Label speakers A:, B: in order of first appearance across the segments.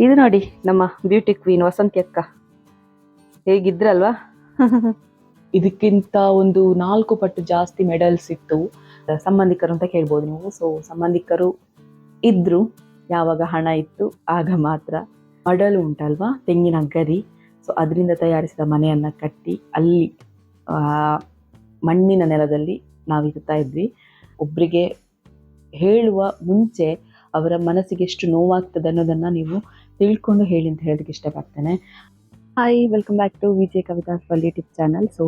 A: ಇದು ನೋಡಿ ನಮ್ಮ ಬ್ಯೂಟಿ ಕ್ವೀನ್ ವಸಂತಿ ಅಕ್ಕ. ಹೇಗಿದ್ರಲ್ವಾ?
B: ಇದಕ್ಕಿಂತ ಒಂದು ನಾಲ್ಕು ಪಟ್ಟು ಜಾಸ್ತಿ ಮೆಡಲ್ಸ್ ಇತ್ತು.
A: ಸಂಬಂಧಿಕರು ಅಂತ ಕೇಳ್ಬೋದು ನೀವು. ಸೊ ಸಂಬಂಧಿಕರು ಇದ್ರು, ಯಾವಾಗ ಹಣ ಇತ್ತು, ಆಗ ಮಾತ್ರ. ಮಡಲು ಉಂಟಲ್ವಾ? ತೆಂಗಿನ ಗರಿ. ಸೊ ಅದರಿಂದ ತಯಾರಿಸಿದ ಮನೆಯನ್ನ ಕಟ್ಟಿ, ಅಲ್ಲಿ ಮಣ್ಣಿನ ನೆಲದಲ್ಲಿ ನಾವಿರ್ತಾ ಇದ್ವಿ. ಒಬ್ಬರಿಗೆ ಹೇಳುವ ಮುಂಚೆ ಅವರ ಮನಸ್ಸಿಗೆ ಎಷ್ಟು ನೋವಾಗ್ತದೆ ಅನ್ನೋದನ್ನು ನೀವು ತಿಳ್ಕೊಂಡು ಹೇಳಿ ಅಂತ ಹೇಳೋದಕ್ಕೆ ಇಷ್ಟಪಡ್ತೇನೆ. Hi welcome back to Vijay Kavitha Kavitha's YouTube channel so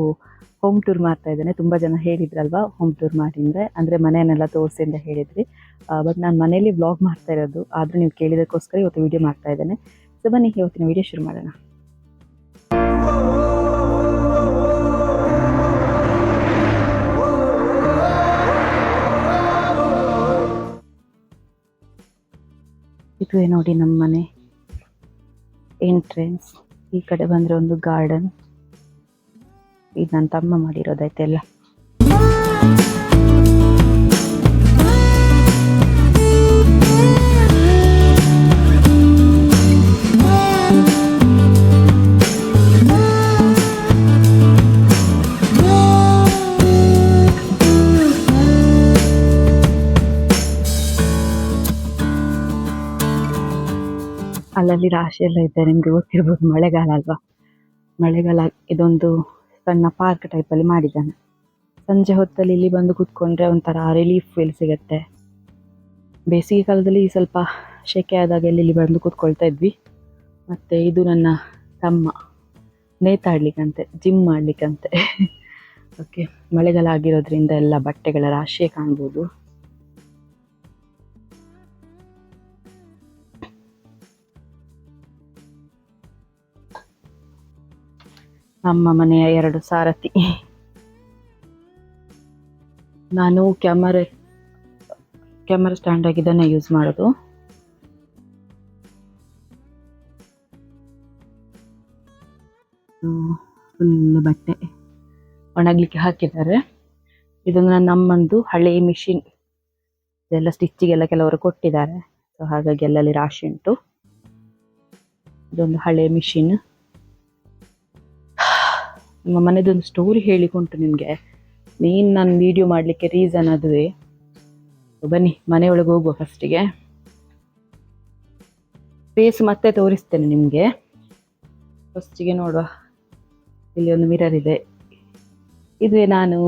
A: home tour ಮಾಡ್ತಾ ಇದ್ದೇನೆ. ತುಂಬ ಜನ ಹೇಳಿದ್ರಲ್ವಾ ಹೋಮ್ ಟೂರ್ ಮಾಡಿದ್ರೆ? ಅಂದರೆ ಮನೆಯನ್ನೆಲ್ಲ ತೋರಿಸಿ ಅಂತ ಹೇಳಿದ್ರಿ ಬಟ್ ನಾನು ಮನೆಯಲ್ಲಿ ಬ್ಲಾಗ್ ಮಾಡ್ತಾ ಇರೋದು. ಆದರೂ ನೀವು ಕೇಳಿದಕ್ಕೋಸ್ಕರ ಇವತ್ತು ವಿಡಿಯೋ ಮಾಡ್ತಾ ಇದ್ದೇನೆ. ಸೊ ಬನ್ನಿ, ಇವತ್ತಿನ ವಿಡಿಯೋ ಶುರು ಮಾಡೋಣ. ಇದು ನೋಡಿ ನಮ್ಮ ಮನೆ ಎಂಟ್ರೆನ್ಸ್ ಈ ಕಡೆ ಬಂದರೆ ಒಂದು ಗಾರ್ಡನ್ ಇದು ನನ್ನ ತಮ್ಮ ಮಾಡಿರೋದೈತೆಲ್ಲ ಅಲ್ಲಲ್ಲಿ ರಾಶಿ ಎಲ್ಲ ಇದೆ, ನಿಮಗೆ ಗೊತ್ತಿರ್ಬೋದು ಮಳೆಗಾಲ ಅಲ್ವಾ? ಮಳೆಗಾಲ ಇದೊಂದು ಸಣ್ಣ ಪಾರ್ಕ್ ಟೈಪಲ್ಲಿ ಮಾಡಿದ್ದಾನೆ. ಸಂಜೆ ಹೊತ್ತಲ್ಲಿ ಇಲ್ಲಿ ಬಂದು ಕೂತ್ಕೊಂಡ್ರೆ ಒಂಥರ ರಿಲೀಫ್ ಫೀಲ್ ಸಿಗುತ್ತೆ. ಬೇಸಿಗೆ ಕಾಲದಲ್ಲಿ ಸ್ವಲ್ಪ ಶೆಕೆ ಆದಾಗ ಇಲ್ಲಿ ಇಲ್ಲಿ ಬಂದು ಕೂತ್ಕೊಳ್ತಾ ಇದ್ವಿ. ಮತ್ತು ಇದು ನನ್ನ ತಮ್ಮ. ನೇತಾಡ್ಲಿಕ್ಕಂತೆ ಜಿಮ್ ಮಾಡಲಿಕ್ಕಂತೆ. ಓಕೆ ಮಳೆಗಾಲ ಆಗಿರೋದ್ರಿಂದ ಎಲ್ಲ ಬಟ್ಟೆಗಳ ರಾಶಿಯೇ ಕಾಣ್ಬೋದು. ನಮ್ಮ ಮನೆಯ ಎರಡು ಸಾರಥಿ. ನಾನು ಕ್ಯಾಮರಾ ಕ್ಯಾಮರಾ ಸ್ಟ್ಯಾಂಡ್ ಇದನ್ನೇ ಯೂಸ್ ಮಾಡೋದು. ಫುಲ್ ಬಟ್ಟೆ ಒಣಗ್ಲಿಕ್ಕೆ ಹಾಕಿದ್ದಾರೆ. ಇದೊಂದು ನಮ್ಮಂದು ಹಳೆ ಮಿಷಿನ್ ಇದೆಲ್ಲ ಸ್ಟಿಚ್ಚಿಗೆಲ್ಲ ಕೆಲವರು ಕೊಟ್ಟಿದ್ದಾರೆ. ಸೊ ಹಾಗಾಗಿ ಎಲ್ಲಲ್ಲಿ ರಾಶಿ ಉಂಟು. ಇದೊಂದು ಹಳೆ ಮಿಷಿನ್ ನಮ್ಮ ಮನೆದೊಂದು ಸ್ಟೋರಿ ಹೇಳಿಕೊಂಟು ನಿಮಗೆ. ಮೇನ್ ನಾನು ವಿಡಿಯೋ ಮಾಡಲಿಕ್ಕೆ ರೀಸನ್ ಅದುವೇ. ಬನ್ನಿ, ಮನೆಯೊಳಗೆ ಹೋಗುವ ಫಸ್ಟಿಗೆ ಫೇಸ್ ಮತ್ತೆ ತೋರಿಸ್ತೇನೆ ನಿಮಗೆ. ಫಸ್ಟಿಗೆ ನೋಡುವ. ಇಲ್ಲಿ ಒಂದು ಮಿರರ್ ಇದೆ. ಇದುವೇ ನಾನು.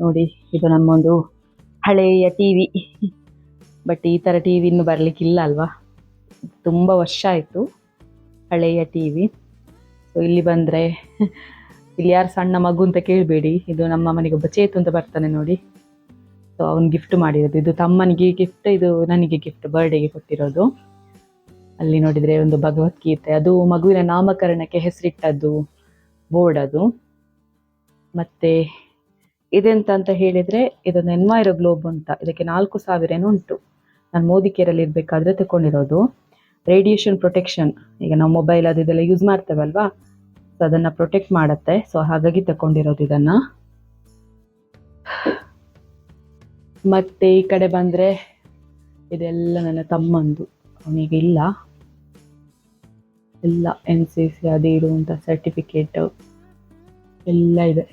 A: ನೋಡಿ, ಇದು ನಮ್ಮೊಂದು ಹಳೆಯ ಟಿ ವಿ ಬಟ್ ಈ ಥರ ಟಿ ವಿ ಇನ್ನು ಬರಲಿಕ್ಕಿಲ್ಲ ಅಲ್ವಾ? ತುಂಬ ವರ್ಷ ಆಯಿತು ಹಳೆಯ ಟಿ ವಿ ಸೊ ಇಲ್ಲಿ ಬಂದರೆ, ಇಲ್ಲಿ ಯಾರು ಸಣ್ಣ ಮಗು ಅಂತ ಕೇಳಬೇಡಿ. ಇದು ನಮ್ಮ ಮನೆಗೆ ಒಬ್ಬ ಚೇತು ಅಂತ ಬರ್ತಾನೆ ನೋಡಿ. ಸೊ ಅವ್ನು ಗಿಫ್ಟ್ ಮಾಡಿರೋದು. ಇದು ತಮ್ಮನಿಗೆ ಗಿಫ್ಟ್ ಇದು ನನಗೆ ಗಿಫ್ಟ್ ಬರ್ಡೇಗೆ ಕೊಟ್ಟಿರೋದು. ಅಲ್ಲಿ ನೋಡಿದರೆ ಒಂದು ಭಗವದ್ಗೀತೆ ಅದು ಮಗುವಿನ ನಾಮಕರಣಕ್ಕೆ ಹೆಸರಿಟ್ಟದ್ದು, ಬೋರ್ಡ್ ಅದು. ಮತ್ತೆ, ಇದೆಂತ ಅಂತ ಹೇಳಿದರೆ, ಇದೊಂದು ಎನ್ವೈರೋ ಗ್ಲೋಬ್ ಅಂತ. ಇದಕ್ಕೆ ನಾಲ್ಕು ಸಾವಿರ ಉಂಟು ನಾನು ಮೋದಿ ಕೇರಲ್ಲಿ ಇರಬೇಕಾದ್ರೆ ತಗೊಂಡಿರೋದು ರೇಡಿಯೇಷನ್ ಪ್ರೊಟೆಕ್ಷನ್, ಈಗ ನಾವು ಮೊಬೈಲ್ ಅದು ಇದೆಲ್ಲ ಯೂಸ್ ಮಾಡ್ತೇವಲ್ವಾ? ಸೊ ಅದನ್ನು ಪ್ರೊಟೆಕ್ಟ್ ಮಾಡುತ್ತೆ. ಸೊ ಹಾಗಾಗಿ ತಗೊಂಡಿರೋದು ಇದನ್ನು. ಮತ್ತೆ ಈ ಕಡೆ ಬಂದರೆ ಇದೆಲ್ಲ ನನ್ನ ತಮ್ಮಂದು. ಅವನಿಗೆ ಇಲ್ಲ. ಎಲ್ಲ ಎನ್ ಸಿ ಸಿ ಅದು ಇರುವಂಥ ಸರ್ಟಿಫಿಕೇಟು ಎಲ್ಲ ಇದೆ.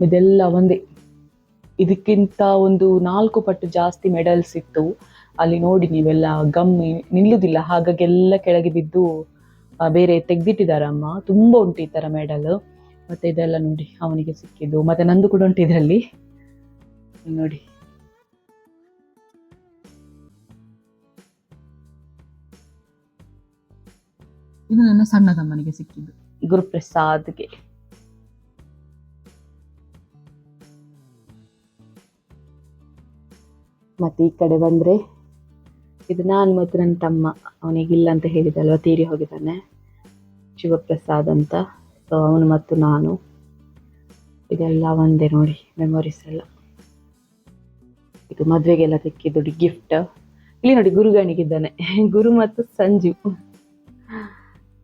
A: ಇದೆಲ್ಲ ಒಂದೇ. ಇದಕ್ಕಿಂತ ಒಂದು ನಾಲ್ಕು ಪಟ್ಟು ಜಾಸ್ತಿ ಮೆಡಲ್ಸ್ ಇತ್ತು. ಅಲ್ಲಿ ನೋಡಿ ನೀವೆಲ್ಲ ಗಮ್ ನಿಲ್ಲುದಿಲ್ಲ. ಹಾಗಾಗಿ ಎಲ್ಲ ಕೆಳಗೆ ಬಿದ್ದು ಬೇರೆ ತೆಗ್ದಿಟ್ಟಿದ್ದಾರೆ ಅಮ್ಮ. ತುಂಬ ಉಂಟು ಈ ಥರ ಮೆಡಲ್. ಮತ್ತು ಇದೆಲ್ಲ ನೋಡಿ ಅವನಿಗೆ ಸಿಕ್ಕಿದ್ದು. ಮತ್ತು ನಂದು ಕೂಡ ಉಂಟು ಇದರಲ್ಲಿ. ನೋಡಿ.
B: ಇದು ನನ್ನ ಸಣ್ಣ ತಮ್ಮನಿಗೆ ಸಿಕ್ಕಿದ್ದು.
A: ಗುರುಪ್ರಸಾದ್ಗೆ. ಮತ್ತೆ ಈ ಕಡೆ ಬಂದ್ರೆ ಇದು ನಾನು ಮತ್ತು ನನ್ನ ತಮ್ಮ. ಅವನಿಗಿಲ್ಲ ಅಂತ ಹೇಳಿದಲ್ವ? ತೀರಿ ಹೋಗಿದ್ದಾನೆ. ಶಿವಪ್ರಸಾದ್ ಅಂತ. ಸೊ ಅವನು ಮತ್ತು ನಾನು. ಇದೆಲ್ಲ ಒಂದೇ ನೋಡಿ. ಮೆಮೊರೀಸ್ ಎಲ್ಲ. ಇದು ಮದುವೆಗೆಲ್ಲ ತೆಕ್ಕಿದ್ದು ಗಿಫ್ಟ್ ಇಲ್ಲಿ ನೋಡಿ, ಗುರುಗಣಿಗಿದ್ದಾನೆ. ಗುರು ಮತ್ತು ಸಂಜು.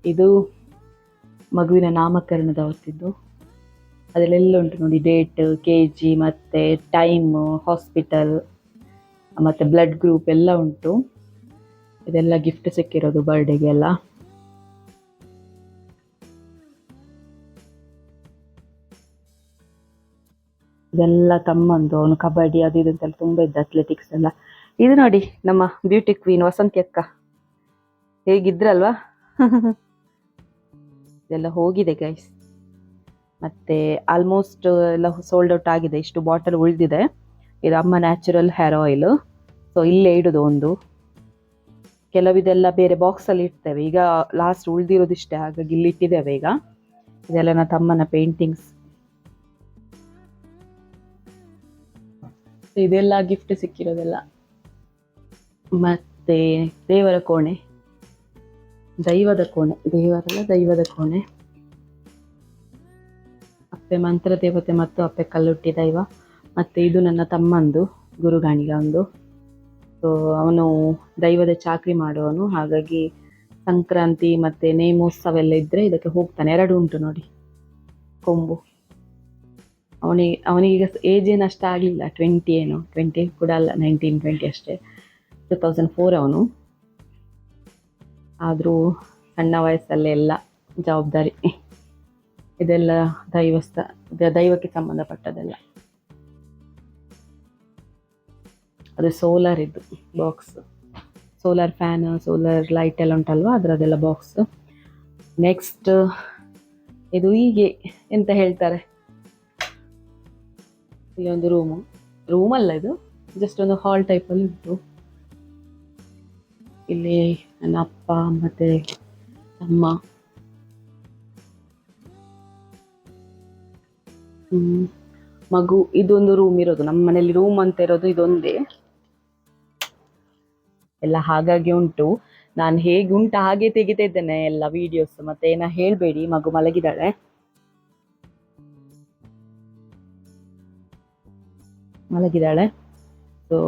A: ಇದು ಮಗುವಿನ ನಾಮಕರಣದ ಹೊತ್ತಿದ್ದು. ಅದರಲ್ಲೆಲ್ಲ ಉಂಟು ನೋಡಿ ಡೇಟ್ ಕೆ ಜಿ ಮತ್ತು ಟೈಮ್ ಹಾಸ್ಪಿಟಲ್ ಮತ್ತು ಬ್ಲಡ್ ಗ್ರೂಪ್ ಎಲ್ಲ ಉಂಟು. ಇದೆಲ್ಲ ಗಿಫ್ಟ್ ಸಿಕ್ಕಿರೋದು ಬರ್ಡೇಗೆ ಎಲ್ಲ ಇದೆಲ್ಲ ತಮ್ಮಂದು, ಅವನು ಕಬಡ್ಡಿ ಅದು ಇದು ಅಂತೆಲ್ಲ ತುಂಬ ಇದ್ದ ಅಥ್ಲೆಟಿಕ್ಸ್ ಎಲ್ಲ. ಇದು ನೋಡಿ ನಮ್ಮ ಬ್ಯೂಟಿ ಕ್ವೀನ್ ವಸಂತಿ ಅಕ್ಕ. ಹೇಗಿದ್ರಲ್ವಾ? ಇದೆಲ್ಲ ಹೋಗಿದೆ ಗೈಸ್ ಮತ್ತೆ ಆಲ್ಮೋಸ್ಟ್ ಎಲ್ಲ ಸೋಲ್ಡ್ ಔಟ್ ಆಗಿದೆ. ಇಷ್ಟು ಬಾಟಲ್ ಉಳಿದಿದೆ. ಇದು ಅಮ್ಮ ನ್ಯಾಚುರಲ್ ಹೇರ್ ಆಯಿಲ್ ಸೊ ಇಲ್ಲೇ ಇಡೋದು ಒಂದು. ಕೆಲವಿದೆಲ್ಲ ಬೇರೆ ಬಾಕ್ಸಲ್ಲಿ ಇಡ್ತೇವೆ. ಈಗ ಲಾಸ್ಟ್ ಉಳಿದಿರೋದಿಷ್ಟೇ ಹಾಗಾಗಿ ಇಲ್ಲಿ ಇಟ್ಟಿದ್ದೇವೆ ಈಗ. ಇದೆಲ್ಲ ನನ್ನ ತಮ್ಮನ ಪೇಂಟಿಂಗ್ಸ್
B: ಇದೆಲ್ಲ ಗಿಫ್ಟ್ ಸಿಕ್ಕಿರೋದೆಲ್ಲ.
A: ಮತ್ತೆ ದೇವರ ಕೋಣೆ. ದೈವದ ಕೋಣೆ. ದೇವರಲ್ಲ ದೈವದ ಕೋಣೆ. ಅಪ್ಪೆ ಮಂತ್ರ ದೇವತೆ ಮತ್ತು ಅಪ್ಪೆ ಕಲ್ಲುಟ್ಟಿ ದೈವ ಮತ್ತೆ ಇದು ನನ್ನ ತಮ್ಮಂದು ಗುರುಗಾಣಿಗ ಒಂದು. ಅವನು ದೈವದ ಚಾಕ್ರಿ ಮಾಡುವನು ಹಾಗಾಗಿ ಸಂಕ್ರಾಂತಿ ಮತ್ತೆ ನೇಮೋತ್ಸವ ಎಲ್ಲ ಇದ್ರೆ ಇದಕ್ಕೆ ಹೋಗ್ತಾನೆ. ಎರಡು ಉಂಟು ನೋಡಿ. ಕೊಂಬು. ಅವನಿಗೆ ಅವನಿಗೀಗ ಏಜ್ ಏನು ಅಷ್ಟ ಆಗಲಿಲ್ಲ. ಟ್ವೆಂಟಿ ಏನು. ಟ್ವೆಂಟಿ ಕೂಡ ಅಲ್ಲ. ನೈನ್ಟೀನ್ ಟ್ವೆಂಟಿ ಅಷ್ಟೇ. ಟೂ ತೌಸಂಡ್ ಫೋರ್ ಅವನು. ಆದರೂ ಸಣ್ಣ ವಯಸ್ಸಲ್ಲೇ ಎಲ್ಲ ಜವಾಬ್ದಾರಿ. ಇದೆಲ್ಲ ದೈವಸ್ಥ ದೈವಕ್ಕೆ ಸಂಬಂಧಪಟ್ಟದೆಲ್ಲ ಅದು ಸೋಲಾರ್ ಇದು box solar fan solar light ಎಲ್ಲ ಉಂಟಲ್ವ ಅದರದೆಲ್ಲ ಬಾಕ್ಸ್ ನೆಕ್ಸ್ಟ್ ಇದು ಹೀಗೆ ಎಂತ ಹೇಳ್ತಾರೆ? ಇಲ್ಲೊಂದು ರೂಮು ರೂಮ್ ಅಲ್ಲ ಇದು ಜಸ್ಟ್ ಒಂದು ಹಾಲ್ ಟೈಪಲ್ಲಿ ಉಂಟು. ಇಲ್ಲಿ ನನ್ನ ಅಪ್ಪ, ಮತ್ತೆ ಅಮ್ಮ. ಮಗು, ಇದೊಂದು ರೂಮ್ ಇರೋದು. ನಮ್ಮ ಮನೇಲಿ ರೂಮ್ ಅಂತ ಇರೋದು ಇದೊಂದೇ. ಎಲ್ಲ ಹಾಗಾಗಿ ಉಂಟು. ನಾನು ಹೇಗೆ ಉಂಟು ಹಾಗೆ ತೆಗಿತಾ ಇದ್ದೇನೆ ಎಲ್ಲ ವಿಡಿಯೋಸ್ ಮತ್ತೆ ಏನ ಹೇಳಬೇಡಿ, ಮಗು ಮಲಗಿದಾಳೆ ಮಲಗಿದಾಳೆ ಸೊ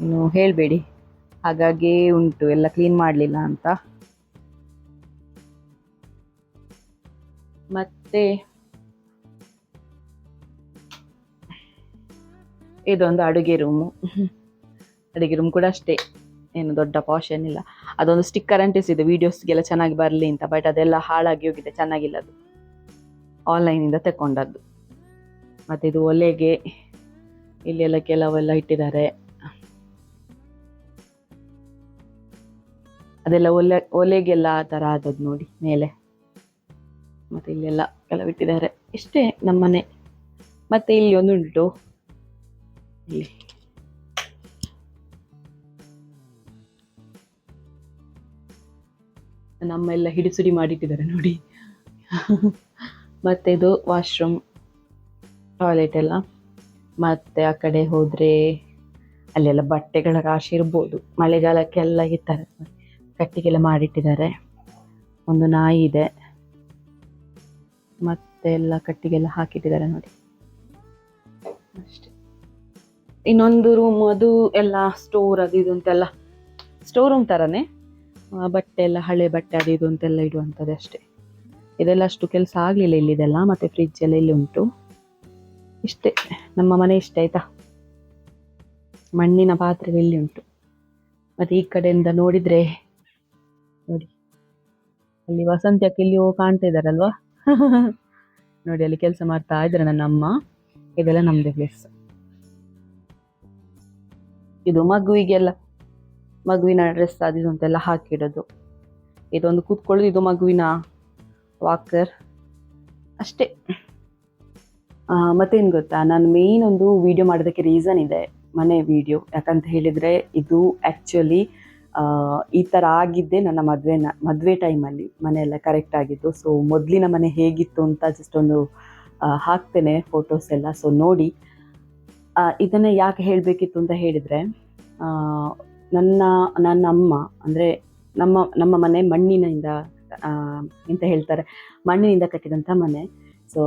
A: ಇನ್ನು ಹೇಳಬೇಡಿ. ಹಾಗಾಗಿ ಉಂಟು, ಎಲ್ಲ ಕ್ಲೀನ್ ಮಾಡಲಿಲ್ಲ ಅಂತ. ಮತ್ತೆ, ಇದೊಂದು ಅಡುಗೆ ರೂಮು ಅಡುಗೆ ರೂಮ್ ಕೂಡ ಅಷ್ಟೇ. ಏನು ದೊಡ್ಡ ಪಾಶ್ ಏನಿಲ್ಲ ಅದೊಂದು ಸ್ಟಿಕ್ಕರ್ ಅಂಟಿಸಿದೆ ವೀಡಿಯೋಸ್ಗೆಲ್ಲ ಚೆನ್ನಾಗಿ ಬರಲಿ ಅಂತ ಬಟ್ ಅದೆಲ್ಲ ಹಾಳಾಗಿ ಹೋಗಿದೆ, ಚೆನ್ನಾಗಿಲ್ಲ ಅದು. ಆನ್ಲೈನಿಂದ ತಗೊಂಡದ್ದು ಮತ್ತೆ ಇದು ಒಲೆಗೆ ಇಲ್ಲೆಲ್ಲ ಕೆಲವೆಲ್ಲ ಇಟ್ಟಿದ್ದಾರೆ. ಅದೆಲ್ಲ ಒಲೆ, ಒಲೆಗೆಲ್ಲ ಆ ಥರ ಆದದ್ದು ನೋಡಿ, ಮೇಲೆ. ಮತ್ತೆ ಇಲ್ಲೆಲ್ಲ ಕೆಲವು ಇಟ್ಟಿದ್ದಾರೆ ಇಷ್ಟೇ ನಮ್ಮನೆ. ಮತ್ತೆ ಇಲ್ಲಿ ಒಂದು ಉಂಟು ಇಲ್ಲಿ. ನಮ್ಮ ಎಲ್ಲ ಹಿಡಿಸುಡಿ ಮಾಡಿಟ್ಟಿದ್ದಾರೆ ನೋಡಿ. ಮತ್ತೆ ಇದು ವಾಶ್ರೂಮ್, ಟಾಯ್ಲೆಟ್ ಎಲ್ಲ. ಮತ್ತೆ ಆ ಕಡೆ ಹೋದ್ರೆ ಅಲ್ಲೆಲ್ಲ ಬಟ್ಟೆಗಳ ರಾಶಿ ಇರ್ಬೋದು. ಮಳೆಗಾಲಕ್ಕೆಲ್ಲ ಇರ್ತಾರೆ ಕಟ್ಟಿಗೆಲ್ಲ ಮಾಡಿಟ್ಟಿದ್ದಾರೆ. ಒಂದು ನಾಯಿ ಇದೆ. ಮತ್ತೆ ಎಲ್ಲ ಕಟ್ಟಿಗೆಲ್ಲ ಹಾಕಿಟ್ಟಿದ್ದಾರೆ ನೋಡಿ. ಅಷ್ಟೇ. ಇನ್ನೊಂದು ರೂಮ್ ಅದು ಎಲ್ಲ ಸ್ಟೋರ್ ಅದು ಇದು ಅಂತೆಲ್ಲ. ಸ್ಟೋರ್ ರೂಮ್ ಥರನೇ ಬಟ್ಟೆ ಎಲ್ಲ, ಹಳೆ ಬಟ್ಟೆ ಅದು ಇದು ಅಂತೆಲ್ಲ ಇಡುವಂಥದ್ದು ಅಷ್ಟೇ. ಇದೆಲ್ಲ ಅಷ್ಟು ಕೆಲಸ ಆಗಲಿಲ್ಲ ಇಲ್ಲಿದೆಲ್ಲ, ಮತ್ತೆ ಫ್ರಿಜ್ ಎಲ್ಲ ಇಲ್ಲಿ ಉಂಟು. ಇಷ್ಟೇ, ನಮ್ಮ ಮನೆ ಇಷ್ಟ ಆಯ್ತಾ? ಮಣ್ಣಿನ ಪಾತ್ರೆ ಇಲ್ಲಿ ಉಂಟು. ಮತ್ತು ಈ ಕಡೆಯಿಂದ ನೋಡಿದ್ರೆ, ನೋಡಿ, ಅಲ್ಲಿ ವಸಂತ್ಯಕ್ಕೆ ಇಲ್ಲಿಯೋ ಕಾಣ್ತಾ ಇದ್ದಾರಲ್ವಾ? ನೋಡಿ, ಅಲ್ಲಿ ಕೆಲಸ ಮಾಡ್ತಾ ಇದ್ದಾರೆ ನನ್ನ ಅಮ್ಮ. ಇದೆಲ್ಲ ನಮ್ಮದೇ ಪ್ಲೇಸ್ ಇದು ಮಗುವಿಗೆಲ್ಲ. ಮಗುವಿನ ಡ್ರೆಸ್ ಅದು ಅಂತೆಲ್ಲ ಹಾಕಿಡೋದು. ಇದೊಂದು ಕೂತ್ಕೊಳ್ಳೋದು, ಇದು ಮಗುವಿನ ವಾಕರ್ ಅಷ್ಟೇ. ಮತ್ತೇನು ಗೊತ್ತಾ? ನಾನು ಮೇಯ್ನ್ ಒಂದು ವಿಡಿಯೋ ಮಾಡೋದಕ್ಕೆ ರೀಸನ್ ಇದೆ ಮನೆ ವಿಡಿಯೋ ಯಾಕಂತ ಹೇಳಿದರೆ ಇದು ಆ್ಯಕ್ಚುಲಿ ಈ ಥರ ಆಗಿದ್ದೆ ನನ್ನ ಮದುವೆನ, ಮದುವೆ ಟೈಮಲ್ಲಿ ಮನೆಯೆಲ್ಲ ಕರೆಕ್ಟ್ ಆಗಿತ್ತು. ಸೊ ಮೊದಲಿನ ಮನೆ ಹೇಗಿತ್ತು ಅಂತ ಜಸ್ಟ್ ಒಂದು ಹಾಕ್ತೇನೆ ಫೋಟೋಸ್ ಎಲ್ಲ. ಸೊ ನೋಡಿ. ಇದನ್ನ ಯಾಕೆ ಹೇಳಬೇಕಿತ್ತು ಅಂತ ಹೇಳಿದರೆ ನನ್ನ ನನ್ನ ಅಮ್ಮ, ಅಂದರೆ ನಮ್ಮ ನಮ್ಮ ಮನೆ ಮಣ್ಣಿನಿಂದ ಅಂತ ಹೇಳ್ತಾರೆ. ಮಣ್ಣಿನಿಂದ ಕಟ್ಟಿದಂಥ ಮನೆ. ಸೊ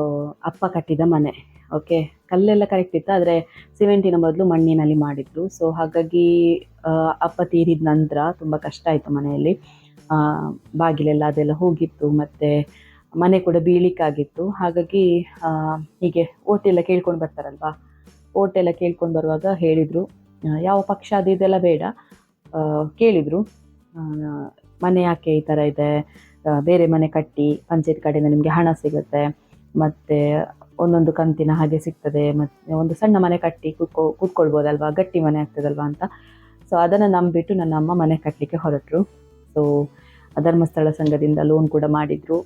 A: ಅಪ್ಪ ಕಟ್ಟಿದ ಮನೆ. ಓಕೆ ಕಲ್ಲೆಲ್ಲ ಕರೆಕ್ಟ್ ಇತ್ತು, ಆದರೆ ಸಿಮೆಂಟಿನ ಬದಲು ಮಣ್ಣಿನಲ್ಲಿ ಮಾಡಿದ್ರು. ಸೊ ಹಾಗಾಗಿ ಅಪ್ಪ ತೀರಿದ ನಂತರ ತುಂಬ ಕಷ್ಟ ಆಯಿತು ಮನೆಯಲ್ಲಿ. ಬಾಗಿಲೆಲ್ಲ ಅದೆಲ್ಲ ಹೋಗಿತ್ತು, ಮತ್ತು ಮನೆ ಕೂಡ ಬೀಳಿಕಾಗಿತ್ತು ಹಾಗಾಗಿ ಹೀಗೆ ಓಟೆಲ್ಲ ಕೇಳ್ಕೊಂಡು ಬರ್ತಾರಲ್ವಾ? ಓಟೆಲ್ಲ ಕೇಳ್ಕೊಂಡು ಬರುವಾಗ ಹೇಳಿದರು ಯಾವ ಪಕ್ಷ ಅದು ಇದೆಲ್ಲ ಬೇಡ. ಕೇಳಿದರು. ಮನೆ ಯಾಕೆ ಈ ಥರ ಇದೆ? ಬೇರೆ ಮನೆ ಕಟ್ಟಿ ಪಂಚಾಯತ್ ಕಡೆಯಿಂದ ನಿಮಗೆ ಹಣ ಸಿಗುತ್ತೆ. ಮತ್ತು ಒಂದೊಂದು ಕಂತಿನ ಹಾಗೆ ಸಿಗ್ತದೆ. ಮತ್ತು ಒಂದು ಸಣ್ಣ ಮನೆ ಕಟ್ಟಿ ಕೂತ್ಕೊ, ಕೂತ್ಕೊಳ್ಬೋದಲ್ವಾ? ಗಟ್ಟಿ ಮನೆ ಆಗ್ತದಲ್ವಾ ಅಂತ. ಸೊ ಅದನ್ನು ನಂಬಿಟ್ಟು ನನ್ನ ಅಮ್ಮ ಮನೆ ಕಟ್ಟಲಿಕ್ಕೆ ಹೊರಟರು. ಸೊ ಧರ್ಮಸ್ಥಳ ಸಂಘದಿಂದ ಲೋನ್ ಕೂಡ ಮಾಡಿದರು.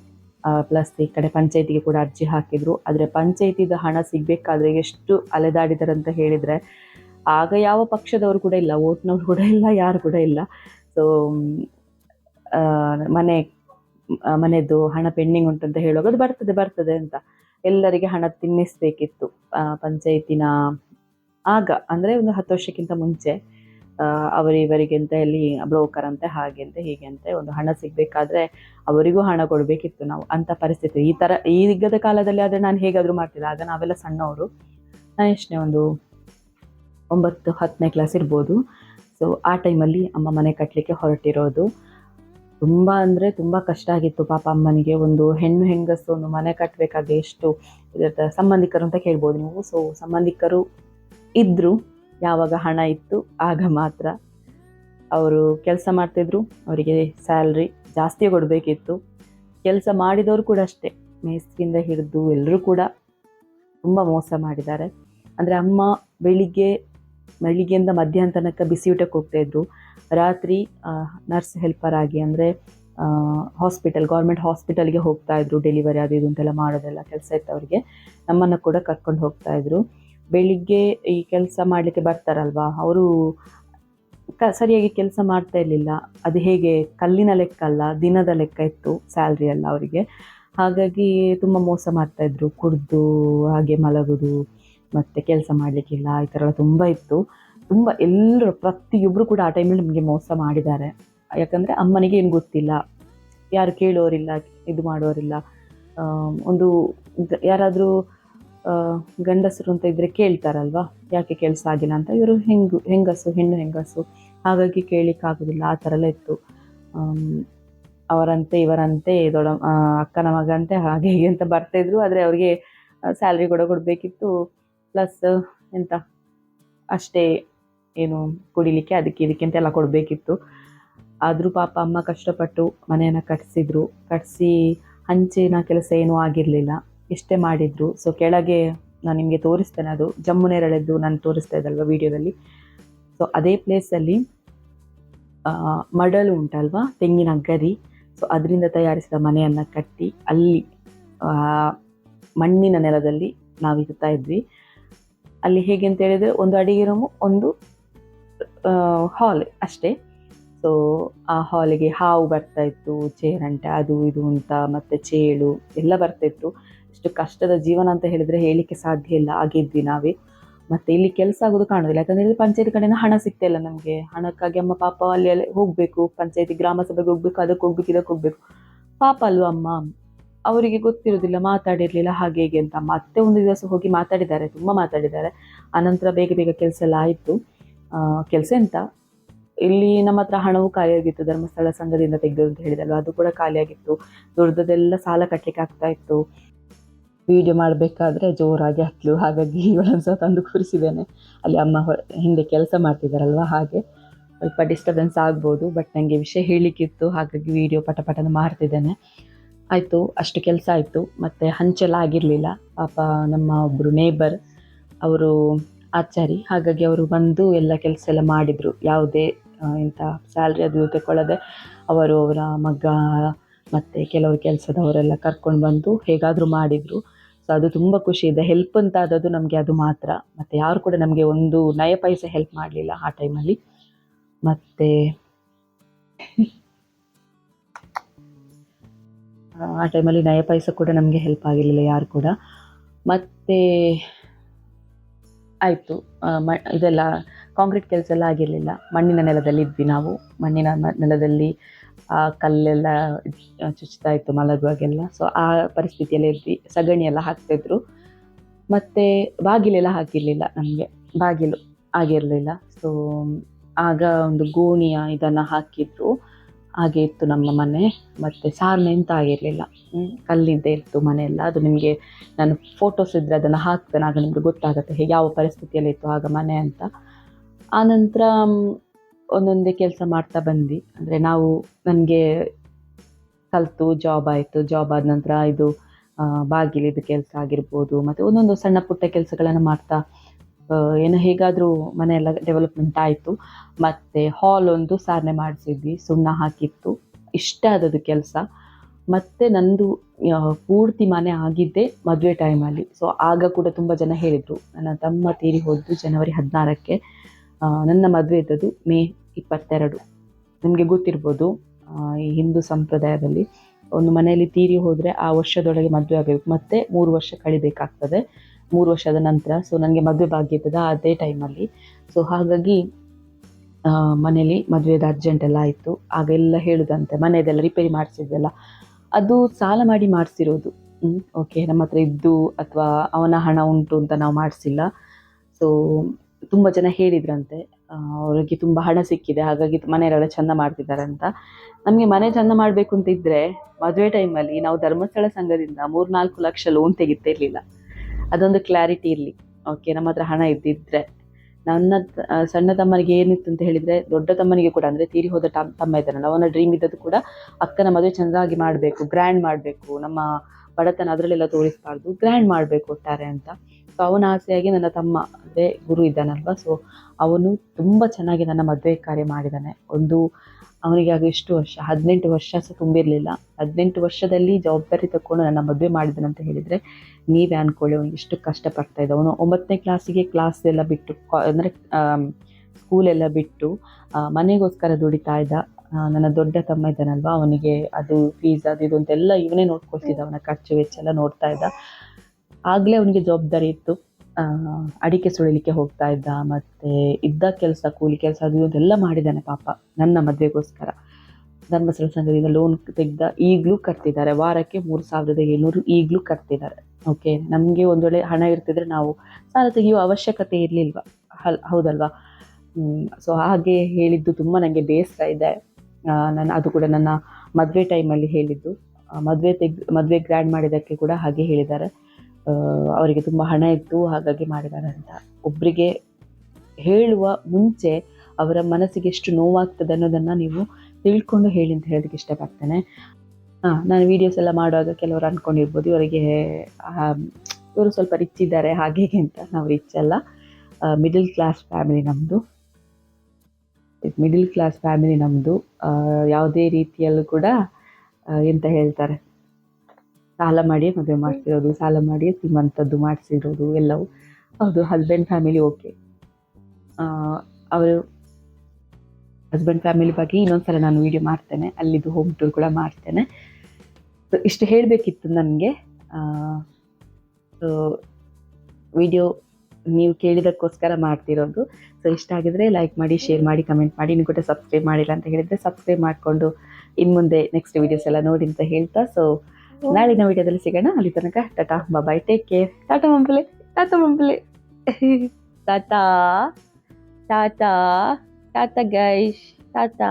A: ಪ್ಲಸ್ ಈ ಕಡೆ ಪಂಚಾಯತಿಗೆ ಕೂಡ ಅರ್ಜಿ ಹಾಕಿದರು. ಆದರೆ ಪಂಚಾಯತಿದ ಹಣ ಸಿಗಬೇಕಾದ್ರೆ ಎಷ್ಟು ಅಲೆದಾಡಿದಾರೆ ಅಂತ ಹೇಳಿದರೆ ಆಗ ಯಾವ ಪಕ್ಷದವರು ಕೂಡ ಇಲ್ಲ ಓಟ್ನವ್ರು ಕೂಡ ಇಲ್ಲ, ಯಾರು ಕೂಡ ಇಲ್ಲ. ಸೊ ಮನೆ ಮನೆಯದು ಹಣ ಪೆಂಡಿಂಗ್ ಅಂತ ಹೇಳುವಾಗ ಅದು ಬರ್ತದೆ ಬರ್ತದೆ ಅಂತ. ಎಲ್ಲರಿಗೆ ಹಣ ತಿನ್ನಿಸ್ಬೇಕಿತ್ತು ಪಂಚಾಯತಿನ ಆಗ. ಅಂದರೆ ಒಂದು ಹತ್ತು ವರ್ಷಕ್ಕಿಂತ ಮುಂಚೆ ಅವರಿವರಿಗೆ ಅಂತ ಹೇಳಿ ಬ್ರೋಕರ್ ಅಂತೆ, ಹಾಗೆ ಅಂತೆ, ಹೀಗೆ ಅಂತೆ ಒಂದು ಹಣ ಸಿಗಬೇಕಾದ್ರೆ ಅವರಿಗೂ ಹಣ ಕೊಡಬೇಕಿತ್ತು ನಾವು. ಅಂಥ ಪರಿಸ್ಥಿತಿ. ಈ ಥರ ಈಗದ ಕಾಲದಲ್ಲಿ ಆದರೆ ನಾನು ಹೇಗಾದರೂ ಮಾಡ್ತಿಲ್ಲ. ಆಗ ನಾವೆಲ್ಲ ಸಣ್ಣವರು. ನಾನು ಎಷ್ಟನೇ ಒಂದು ಒಂಬತ್ತು ಹತ್ತನೇ ಕ್ಲಾಸ್ ಇರ್ಬೋದು. ಸೊ ಆ ಟೈಮಲ್ಲಿ ಅಮ್ಮ ಮನೆ ಕಟ್ಟಲಿಕ್ಕೆ ಹೊರಟಿರೋದು. ತುಂಬ ಅಂದರೆ ತುಂಬ ಕಷ್ಟ ಆಗಿತ್ತು ಪಾಪ ಅಮ್ಮನಿಗೆ. ಒಂದು ಹೆಣ್ಣು ಹೆಂಗಸು, ಒಂದು ಮನೆ ಕಟ್ಟಬೇಕಾದ್ರೆ ಎಷ್ಟು ಇದರದ ಸಂಬಂಧಿಕರು ಅಂತ ಕೇಳ್ಬೋದು ನೀವು. ಸೊ ಸಂಬಂಧಿಕರು ಇದ್ದರು ಯಾವಾಗ ಹಣ ಇತ್ತು, ಆಗ ಮಾತ್ರ ಅವರು ಕೆಲಸ ಮಾಡ್ತಿದ್ರು. ಅವರಿಗೆ ಸ್ಯಾಲ್ರಿ ಜಾಸ್ತಿ ಕೊಡಬೇಕಿತ್ತು. ಕೆಲಸ ಮಾಡಿದವರು ಕೂಡ ಅಷ್ಟೇ. ಮೇಸ್ತ್ರಿಯಿಂದ ಹಿಡಿದು ಎಲ್ಲರೂ ಕೂಡ ತುಂಬ ಮೋಸ ಮಾಡಿದ್ದಾರೆ. ಅಂದರೆ ಅಮ್ಮ ಬೆಳಿಗ್ಗೆ ಬೆಳಿಗ್ಗೆಯಿಂದ ಮಧ್ಯಾಹ್ನ ತನಕ ಬಿಸಿಯೂಟಕ್ಕೆ ಹೋಗ್ತಾಯಿದ್ರು ರಾತ್ರಿ ನರ್ಸ್ ಹೆಲ್ಪರ್ ಆಗಿ ಅಂದರೆ ಹಾಸ್ಪಿಟಲ್, ಗೌರ್ಮೆಂಟ್ ಹಾಸ್ಪಿಟಲ್ಗೆ ಹೋಗ್ತಾ ಇದ್ರು ಡೆಲಿವರಿ ಅದು ಇದು ಅಂತೆಲ್ಲ ಮಾಡೋದೆಲ್ಲ ಕೆಲಸ ಇತ್ತು ಅವ್ರಿಗೆ ನಮ್ಮನ್ನು ಕೂಡ ಕರ್ಕೊಂಡು ಹೋಗ್ತಾ ಇದ್ರು. ಬೆಳಿಗ್ಗೆ ಈ ಕೆಲಸ ಮಾಡಲಿಕ್ಕೆ ಬರ್ತಾರಲ್ವಾ, ಅವರು ಕ, ಸರಿಯಾಗಿ ಕೆಲಸ ಮಾಡ್ತಾ ಇರಲಿಲ್ಲ. ಅದು ಹೇಗೆ ಕಲ್ಲಿನ ಲೆಕ್ಕ ಅಲ್ಲ, ದಿನದ ಲೆಕ್ಕ ಇತ್ತು ಸ್ಯಾಲ್ರಿ ಎಲ್ಲ ಅವರಿಗೆ. ಹಾಗಾಗಿ ತುಂಬ ಮೋಸ ಮಾಡ್ತಾಯಿದ್ರು ಕುಡಿದು, ಹಾಗೆ ಮಲಗೋದು ಮತ್ತು ಕೆಲಸ ಮಾಡಲಿಕ್ಕಿಲ್ಲ, ಈ ಥರ ಎಲ್ಲ ತುಂಬ ಇತ್ತು. ತುಂಬ ಎಲ್ಲರೂ ಪ್ರತಿಯೊಬ್ಬರು ಕೂಡ ಆ ಟೈಮಲ್ಲಿ ನಮಗೆ ಮೋಸ ಮಾಡಿದ್ದಾರೆ. ಯಾಕಂದರೆ ಅಮ್ಮನಿಗೆ ಏನು ಗೊತ್ತಿಲ್ಲ. ಯಾರು ಕೇಳೋರಿಲ್ಲ, ಇದು ಮಾಡೋರಿಲ್ಲ. ಒಂದು ಯಾರಾದರೂ ಗಂಡಸರು ಅಂತ ಇದ್ದರೆ ಕೇಳ್ತಾರಲ್ವಾ? ಯಾಕೆ ಕೆಲಸ ಆಗಿಲ್ಲ ಅಂತ? ಇವರು ಹೆಂಗು, ಹೆಂಗಸು, ಹೆಣ್ಣು ಹೆಂಗಸು. ಹಾಗಾಗಿ ಕೇಳಲಿಕ್ಕಾಗೋದಿಲ್ಲ ಆ ಥರ ಎಲ್ಲ ಇತ್ತು. ಅವರಂತೆ, ಇವರಂತೆ, ದೊಡ್ಡ ಅಕ್ಕನ ಮಗಂತೆ, ಹಾಗೆ ಹೀಗೆ ಅಂತ ಬರ್ತಾಯಿದ್ರು ಆದರೆ ಅವರಿಗೆ ಸ್ಯಾಲ್ರಿ ಕೂಡ ಕೊಡಬೇಕಿತ್ತು. ಪ್ಲಸ್ ಎಂತ, ಅಷ್ಟೇ ಏನು ಕುಡಿಲಿಕ್ಕೆ, ಅದಕ್ಕೆ ಇದಕ್ಕೆ ಅಂತೆಲ್ಲ ಕೊಡಬೇಕಿತ್ತು. ಆದರೂ ಪಾಪ ಅಮ್ಮ ಕಷ್ಟಪಟ್ಟು ಮನೆಯನ್ನು ಕಟ್ಟಿಸಿದ್ರು ಕಟ್ಟಿಸಿ ಹಂಚಿನ ಕೆಲಸ ಏನೂ ಆಗಿರಲಿಲ್ಲ. ಇಷ್ಟೇ ಮಾಡಿದ್ರು. ಸೊ ಕೆಳಗೆ ನಾನು ನಿಮಗೆ ತೋರಿಸ್ತೇನೆ. ಅದು ಜಮ್ಮು ನೇರಳೆದ್ದು ನಾನು ತೋರಿಸ್ತಾ ಇದ್ದಲ್ವ ವಿಡಿಯೋದಲ್ಲಿ. ಸೊ ಅದೇ ಪ್ಲೇಸಲ್ಲಿ ಮಡಲು ಉಂಟಲ್ವಾ? ತೆಂಗಿನ ಗರಿ. ಸೊ ಅದರಿಂದ ತಯಾರಿಸಿದ ಮನೆಯನ್ನು ಕಟ್ಟಿ ಅಲ್ಲಿ ಮಣ್ಣಿನ ನೆಲದಲ್ಲಿ ನಾವು ಇರ್ತಾ ಇದ್ವಿ. ಅಲ್ಲಿ ಹೇಗೆ ಅಂತ ಹೇಳಿದರೆ ಒಂದು ಅಡಿಗೆ ರೂಮು ಒಂದು ಹಾಲ್ ಅಷ್ಟೇ. ಸೊ ಆ ಹಾಲಿಗೆ ಹಾವು ಬರ್ತಾ ಇತ್ತು ಚೇರಂಟೆ ಅದು ಇದು ಅಂತ, ಮತ್ತು ಚೇಳು ಎಲ್ಲ ಬರ್ತಾ ಇತ್ತು. ಇಷ್ಟು ಕಷ್ಟದ ಜೀವನ ಅಂತ ಹೇಳಿದರೆ ಹೇಳಲಿಕ್ಕೆ ಸಾಧ್ಯ ಇಲ್ಲ ಆಗಿದ್ವಿ ನಾವೇ. ಮತ್ತು ಇಲ್ಲಿ ಕೆಲಸ ಆಗೋದು ಕಾಣೋದಿಲ್ಲ, ಯಾಕಂದರೆ ಇಲ್ಲಿ ಪಂಚಾಯತಿ ಕಡೆಯಿಂದ ಹಣ ಸಿಗ್ತಾ ಇಲ್ಲ ನಮಗೆ. ಹಣಕ್ಕಾಗಿ ಅಮ್ಮ, ಪಾಪ ಅಲ್ಲಿ ಹೋಗಬೇಕು, ಪಂಚಾಯತಿ, ಗ್ರಾಮ ಸಭೆಗೆ ಹೋಗ್ಬೇಕು, ಅದಕ್ಕೆ ಹೋಗ್ಬೇಕು, ಇದಕ್ಕೆ ಹೋಗ್ಬೇಕು. ಪಾಪ ಅಲ್ವಾ ಅಮ್ಮ? ಅವರಿಗೆ ಗೊತ್ತಿರೋದಿಲ್ಲ ಮಾತಾಡಿರಲಿಲ್ಲ, ಹಾಗೆ ಹೀಗೆ ಅಂತ. ಮತ್ತೆ ಒಂದು ದಿವಸ ಹೋಗಿ ಮಾತಾಡಿದ್ದಾರೆ, ತುಂಬ ಮಾತಾಡಿದ್ದಾರೆ. ಆನಂತರ ಬೇಗ ಬೇಗ ಕೆಲಸ ಎಲ್ಲ ಆಯಿತು. ಕೆಲಸ ಎಂತ? ಇಲ್ಲಿ ನಮ್ಮ ಹತ್ರ ಹಣವು ಖಾಲಿಯಾಗಿತ್ತು, ಧರ್ಮಸ್ಥಳ ಸಂಘದಿಂದ ತೆಗೆದು ಅಂತ ಹೇಳಿದಲ್ವ? ಅದು ಕೂಡ ಖಾಲಿಯಾಗಿತ್ತು. ದುಡ್ದದೆಲ್ಲ ಸಾಲ ಕಟ್ಟಲಿಕ್ಕೆ ಆಗ್ತಾ ಇತ್ತು. ವಿಡಿಯೋ ಮಾಡಬೇಕಾದ್ರೆ ಜೋರಾಗಿ ಹತ್ತಲು ಹಾಗಾಗಿ ಇವಳನ್ನು ಸಹ ತಂದು ಕೂರಿಸಿದ್ದೇನೆ. ಅಲ್ಲಿ ಅಮ್ಮ ಹಿಂದೆ ಕೆಲಸ ಮಾಡ್ತಿದ್ದಾರಲ್ವ? ಹಾಗೆ. ಸ್ವಲ್ಪ ಡಿಸ್ಟರ್ಬೆನ್ಸ್ ಆಗ್ಬೋದು ಬಟ್ ನನಗೆ ವಿಷಯ ಹೇಳಲಿಕ್ಕಿತ್ತು ಹಾಗಾಗಿ ವಿಡಿಯೋ ಪಟ ಪಟನ ಮಾಡ್ತಿದ್ದೇನೆ. ಆಯಿತು, ಅಷ್ಟು ಕೆಲಸ ಆಯಿತು, ಮತ್ತು ಹಂಚೆಲ್ಲ ಆಗಿರಲಿಲ್ಲ. ಪಾಪ ನಮ್ಮ ಒಬ್ಬರು ನೇಬರ್ ಅವರು ಆಚಾರಿ, ಹಾಗಾಗಿ ಅವರು ಬಂದು ಎಲ್ಲ ಕೆಲಸ ಎಲ್ಲ ಮಾಡಿದರು. ಯಾವುದೇ ಇಂಥ ಸ್ಯಾಲ್ರಿ ಅದು ತಗೊಳ್ಳದೆ ಅವರು ಅವರ ಮಗ ಮತ್ತು ಕೆಲವು ಕೆಲಸದವರೆಲ್ಲ ಕರ್ಕೊಂಡು ಬಂದು ಹೇಗಾದರೂ ಮಾಡಿದರು. ಸೊ ಅದು ತುಂಬ ಖುಷಿ ಇದೆ. ಹೆಲ್ಪ್ ಅಂತ ಆದದ್ದು ನಮಗೆ ಅದು ಮಾತ್ರ. ಮತ್ತು ಯಾರು ಕೂಡ ನಮಗೆ ಒಂದು ನಯ ಪೈಸೆ ಹೆಲ್ಪ್ ಮಾಡಲಿಲ್ಲ ಆ ಟೈಮಲ್ಲಿ ಮತ್ತು ಆ ಟೈಮಲ್ಲಿ ನಯ ಪಾಯಸ ಕೂಡ ನಮಗೆ ಹೆಲ್ಪ್ ಆಗಿರಲಿಲ್ಲ, ಯಾರು ಕೂಡ. ಮತ್ತು ಆಯಿತು. ಮ, ಇದೆಲ್ಲ ಕಾಂಕ್ರೀಟ್ ಕೆಲಸ ಎಲ್ಲ ಆಗಿರಲಿಲ್ಲ. ಮಣ್ಣಿನ ನೆಲದಲ್ಲಿ ಇದ್ವಿ ನಾವು. ಮಣ್ಣಿನ ನೆಲದಲ್ಲಿ, ಆ, ಕಲ್ಲೆಲ್ಲ ಚುಚ್ತಾ ಇತ್ತು ಮಲಗುವಾಗೆಲ್ಲ. ಸೊ ಆ ಪರಿಸ್ಥಿತಿಯಲ್ಲೇ ಇದ್ವಿ. ಸಗಣಿ ಎಲ್ಲ ಹಾಕ್ತಿದ್ರು ಮತ್ತು ಬಾಗಿಲೆಲ್ಲ ಹಾಕಿರಲಿಲ್ಲ ನಮಗೆ. ಬಾಗಿಲು ಆಗಿರಲಿಲ್ಲ. ಸೊ ಆಗ ಒಂದು ಗೋಣಿಯ ಇದನ್ನು ಹಾಕಿದ್ರು. ಹಾಗೆ ಇತ್ತು ನಮ್ಮ ಮನೆ. ಮತ್ತು ಸಾರ್ನೆ ಎಂತ ಆಗಿರಲಿಲ್ಲ. ಕಲ್ಲಿದ್ದೇ ಇತ್ತು ಮನೆಯೆಲ್ಲ. ಅದು ನಿಮಗೆ ನಾನು ಫೋಟೋಸ್ ಇದ್ದರೆ ಅದನ್ನು ಹಾಕ್ತೇನೆ. ಆಗ ನಿಮಗೆ ಗೊತ್ತಾಗುತ್ತೆ ಹೇಗೆ, ಯಾವ ಪರಿಸ್ಥಿತಿಯಲ್ಲಿ ಇತ್ತು ಆಗ ಮನೆ ಅಂತ. ಆನಂತರ ಒಂದೊಂದೇ ಕೆಲಸ ಮಾಡ್ತಾ ಬಂದು ಅಂದರೆ ನಾವು, ನನಗೆ ಕಲಿತು ಜಾಬ್ ಆಯಿತು. ಜಾಬ್ ಆದ ನಂತರ ಇದು ಬಾಗಿಲಿದ್ದು ಕೆಲಸ ಆಗಿರ್ಬೋದು, ಮತ್ತು ಒಂದೊಂದು ಸಣ್ಣ ಪುಟ್ಟ ಕೆಲಸಗಳನ್ನು ಮಾಡ್ತಾ ಏನೋ ಹೇಗಾದರೂ ಮನೆಯೆಲ್ಲ ಡೆವಲಪ್ಮೆಂಟ್ ಆಯಿತು. ಮತ್ತು ಹಾಲ್ ಒಂದು ಸಾರಣೆ ಮಾಡಿಸಿದ್ವಿ, ಸುಣ್ಣ ಹಾಕಿತ್ತು. ಇಷ್ಟ ಆದದ್ದು ಕೆಲಸ. ಮತ್ತು ನಂದು ಪೂರ್ತಿ ಮನೆ ಆಗಿದ್ದೆ ಮದುವೆ ಟೈಮಲ್ಲಿ ಸೊ ಆಗ ಕೂಡ ತುಂಬ ಜನ ಹೇಳಿದರು, ನನ್ನ ತಮ್ಮ ತೀರಿ ಹೋದ್ದು ಜನವರಿ ಹದಿನಾರಕ್ಕೆ. ನನ್ನ ಮದುವೆ ಇದ್ದದ್ದು ಮೇ ಇಪ್ಪತ್ತೆರಡು. ನಿಮಗೆ ಗೊತ್ತಿರ್ಬೋದು ಈ ಹಿಂದೂ ಸಂಪ್ರದಾಯದಲ್ಲಿ ಒಂದು ಮನೆಯಲ್ಲಿ ತೀರಿ ಹೋದರೆ ಆ ವರ್ಷದೊಳಗೆ ಮದುವೆ ಆಗಬೇಕು. ಮತ್ತೆ ಮೂರು ವರ್ಷ ಕಳಿಬೇಕಾಗ್ತದೆ. ಮೂರು ವರ್ಷದ ನಂತರ ಸೊ ನನಗೆ ಮದುವೆ ಭಾಗ್ಯ ಇದ್ದದ ಅದೇ ಟೈಮಲ್ಲಿ ಸೊ ಹಾಗಾಗಿ ಮನೆಯಲ್ಲಿ ಮದುವೆದು ಅರ್ಜೆಂಟ್ ಎಲ್ಲ ಆಯಿತು. ಆಗೆಲ್ಲ ಹೇಳುದಂತೆ ಮನೆಯದೆಲ್ಲ ರಿಪೇರಿ ಮಾಡಿಸಿದ್ದೆಲ್ಲ ಅದು ಸಾಲ ಮಾಡಿ ಮಾಡಿಸಿರೋದು. ಓಕೆ ನಮ್ಮ ಹತ್ರ ಇದ್ದು ಅಥವಾ ಅವನ ಹಣ ಉಂಟು ಅಂತ ನಾವು ಮಾಡಿಸಿಲ್ಲ. ಸೊ ತುಂಬ ಜನ ಹೇಳಿದ್ರಂತೆ ಅವರಿಗೆ ತುಂಬ ಹಣ ಸಿಕ್ಕಿದೆ, ಹಾಗಾಗಿ ಮನೆಯವರೆಲ್ಲ ಚಂದ ಮಾಡ್ತಿದ್ದಾರೆ ಅಂತ ನಮಗೆ ಮನೆ ಚೆಂದ ಮಾಡಬೇಕು ಅಂತ ಇದ್ದರೆ ಮದುವೆ ಟೈಮಲ್ಲಿ ನಾವು ಧರ್ಮಸ್ಥಳ ಸಂಘದಿಂದ ಮೂರು ನಾಲ್ಕು ಲಕ್ಷ ಲೋನ್ ತೆಗಿತಿರ್ಲಿಲ್ಲ ಅದೊಂದು ಕ್ಲಾರಿಟಿ ಇರಲಿ. ಓಕೆ ನಮ್ಮ ಹತ್ರ ಹಣ ಇದ್ದಿದ್ರೆ. ನನ್ನ ಸಣ್ಣ ತಮ್ಮನಿಗೆ ಏನಿತ್ತು ಅಂತ ಹೇಳಿದರೆ, ದೊಡ್ಡ ತಮ್ಮನಿಗೆ ಕೂಡ ಅಂದರೆ ತೀರಿ ಹೋದ ತಮ್ಮ ತಮ್ಮ ಇದ್ದಾನಲ್ಲ, ಅವನ ಡ್ರೀಮ್ ಇದ್ದದ್ದು ಕೂಡ ಅಕ್ಕನ ಮದುವೆ ಚೆಂದಾಗಿ ಮಾಡಬೇಕು ಗ್ರ್ಯಾಂಡ್ ಮಾಡಬೇಕು, ನಮ್ಮ ಬಡತನ ಅದರಲ್ಲೆಲ್ಲ ತೋರಿಸಬಾರ್ದು ಗ್ರ್ಯಾಂಡ್ ಮಾಡಬೇಕು ಒಟ್ಟಾರೆ ಅಂತ. ಸೊ ಅವನ ಆಸೆಯಾಗಿ ನನ್ನ ತಮ್ಮ ಅಂದರೆ ಗುರು ಇದ್ದಾನಲ್ವ ಸೊ ಅವನು ತುಂಬ ಚೆನ್ನಾಗಿ ನನ್ನ ಮದುವೆ ಕಾರ್ಯ ಮಾಡಿದ್ದಾನೆ ಒಂದು ಅವನಿಗೆ ಆಗ ಎಷ್ಟು ವರ್ಷ? ಹದಿನೆಂಟು ವರ್ಷ ಸಹ ತುಂಬಿರಲಿಲ್ಲ. ಹದಿನೆಂಟು ವರ್ಷದಲ್ಲಿ ಜವಾಬ್ದಾರಿ ತಗೊಂಡು ನನ್ನ ಮದುವೆ ಮಾಡಿದ್ದಾನೆ ಅಂತ ಹೇಳಿದರೆ, ನೀವೇ ಅಂದ್ಕೊಳ್ಳಿ ಅವನು ಎಷ್ಟು ಕಷ್ಟಪಡ್ತಾ ಇದ್ದ. ಅವನು ಒಂಬತ್ತನೇ ಕ್ಲಾಸಿಗೆ ಕ್ಲಾಸ್ ಎಲ್ಲ ಬಿಟ್ಟು ಅಂದರೆ ಸ್ಕೂಲೆಲ್ಲ ಬಿಟ್ಟು ಮನೆಗೋಸ್ಕರ ದುಡಿತಾ ಇದ್ದ. ನನ್ನ ದೊಡ್ಡ ತಮ್ಮ ಇದ್ದಾನಲ್ವ? ಅವನಿಗೆ ಅದು ಫೀಸ್ ಅದು ಇದು ಅಂತೆಲ್ಲ ಇವನೇ ನೋಡ್ಕೊಳ್ತಿದ್ದ. ಅವನ ಖರ್ಚು ವೆಚ್ಚ ಎಲ್ಲ ನೋಡ್ತಾ ಇದ್ದ. ಆಗಲೇ ಅವನಿಗೆ ಜವಾಬ್ದಾರಿ ಇತ್ತು. ಅಡಿಕೆ ಸುಳಿಲಿಕ್ಕೆ ಹೋಗ್ತಾ ಇದ್ದ, ಮತ್ತು ಇದ್ದ ಕೆಲಸ, ಕೂಲಿ ಕೆಲಸ, ಅದು ಇದೆಲ್ಲ ಮಾಡಿದ್ದಾನೆ ಪಾಪ, ನನ್ನ ಮದುವೆಗೋಸ್ಕರ. ಧರ್ಮಸ್ಥಳ ಸಂಘದಿಂದ ಲೋನ್ ತೆಗೆದ, ಈಗಲೂ ಕಟ್ತಿದ್ದಾರೆ. ವಾರಕ್ಕೆ ಮೂರು ಸಾವಿರದ ಏಳ್ನೂರು ಈಗಲೂ ಕಟ್ತಿದ್ದಾರೆ. ಓಕೆ ನಮಗೆ ಒಂದು ವೇಳೆ ಹಣ ಇರ್ತಿದ್ರೆ ನಾವು ಸಾಲ ತೆಗೆಯುವ ಅವಶ್ಯಕತೆ ಇರಲಿಲ್ವ? ಹಲ್, ಹೌದಲ್ವಾ? ಸೊ ಹಾಗೆ ಹೇಳಿದ್ದು ತುಂಬ ನನಗೆ ಬೇಸರ ಇದೆ. ನಾನು, ಅದು ಕೂಡ ನನ್ನ ಮದುವೆ ಟೈಮಲ್ಲಿ ಹೇಳಿದ್ದು. ಮದುವೆ ತೆಗ್, ಮದುವೆ ಗ್ರ್ಯಾಂಡ್ ಮಾಡಿದ್ದಕ್ಕೆ ಕೂಡ ಹಾಗೆ ಹೇಳಿದ್ದಾರೆ. ಅವರಿಗೆ ತುಂಬ ಹಣ ಇತ್ತು, ಹಾಗಾಗಿ ಮಾಡಿದಾರೆ ಅಂತ. ಒಬ್ಬರಿಗೆ ಹೇಳುವ ಮುಂಚೆ ಅವರ ಮನಸ್ಸಿಗೆ ಎಷ್ಟು ನೋವಾಗ್ತದೆ ಅನ್ನೋದನ್ನು ನೀವು ತಿಳ್ಕೊಂಡು ಹೇಳಿ ಅಂತ ಹೇಳೋದಕ್ಕೆ ಇಷ್ಟಪಡ್ತೇನೆ. ಹಾಂ ನಾನು ವೀಡಿಯೋಸ್ ಎಲ್ಲ ಮಾಡುವಾಗ ಕೆಲವರು ಅಂದ್ಕೊಂಡಿರ್ಬೋದು ಇವರಿಗೆ ಇವರು ಸ್ವಲ್ಪ ರಿಚ್ ಇದ್ದಾರೆ ಹಾಗೆ ಅಂತ ನಾವು ರಿಚ್ ಅಲ್ಲ. ಮಿಡಲ್ ಕ್ಲಾಸ್ ಫ್ಯಾಮಿಲಿ ನಮ್ಮದು ಮಿಡಲ್ ಕ್ಲಾಸ್ ಫ್ಯಾಮಿಲಿ ನಮ್ಮದು ಯಾವುದೇ ರೀತಿಯಲ್ಲೂ ಕೂಡ ಎಂತ ಹೇಳ್ತಾರೆ? ಸಾಲ ಮಾಡಿ ಮದುವೆ ಮಾಡ್ತಿರೋದು, ಸಾಲ ಮಾಡಿ ತಿಮ್ಮಂಥದ್ದು ಮಾಡಿಸಿರೋದು, ಎಲ್ಲವೂ. ಹೌದು ಹಸ್ಬೆಂಡ್ ಫ್ಯಾಮಿಲಿ ಓಕೆ ಅವರು ಹಸ್ಬೆಂಡ್ ಫ್ಯಾಮಿಲಿ ಬಗ್ಗೆ ಇನ್ನೊಂದ್ಸಲ ನಾನು ವಿಡಿಯೋ ಮಾಡ್ತೇನೆ. ಅಲ್ಲಿದ್ದು ಹೋಮ್ ಟೂರ್ ಕೂಡ ಮಾಡ್ತೇನೆ. ಸೊ ಇಷ್ಟು ಹೇಳಬೇಕಿತ್ತು ನನಗೆ. ಸೊ ವಿಡಿಯೋ ನೀವು ಕೇಳಿದಕ್ಕೋಸ್ಕರ ಮಾಡ್ತಿರೋದು. ಸೊ ಇಷ್ಟ ಆಗಿದ್ರೆ ಲೈಕ್ ಮಾಡಿ ಶೇರ್ ಮಾಡಿ ಕಮೆಂಟ್ ಮಾಡಿ. ಇನ್ನು ಕೂಡ ಸಬ್ಸ್ಕ್ರೈಬ್ ಮಾಡಿಲ್ಲ ಅಂತ ಹೇಳಿದರೆ ಸಬ್ಸ್ಕ್ರೈಬ್ ಮಾಡಿಕೊಂಡು ಇನ್ನು ಮುಂದೆ ನೆಕ್ಸ್ಟ್ ವೀಡಿಯೋಸ್ ಎಲ್ಲ ನೋಡಿ ಅಂತ ಹೇಳ್ತಾ. ಸೊ ನಾಳಿನ ವಿಡಿಯೋದಲ್ಲಿ ಸಿಗೋಣ ಅಲ್ಲಿ ತನಕ tata bye take care tata ಮಂಪಲೆ tata ಮಂಪಲೆ tata tata tata guys tata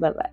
A: bye bye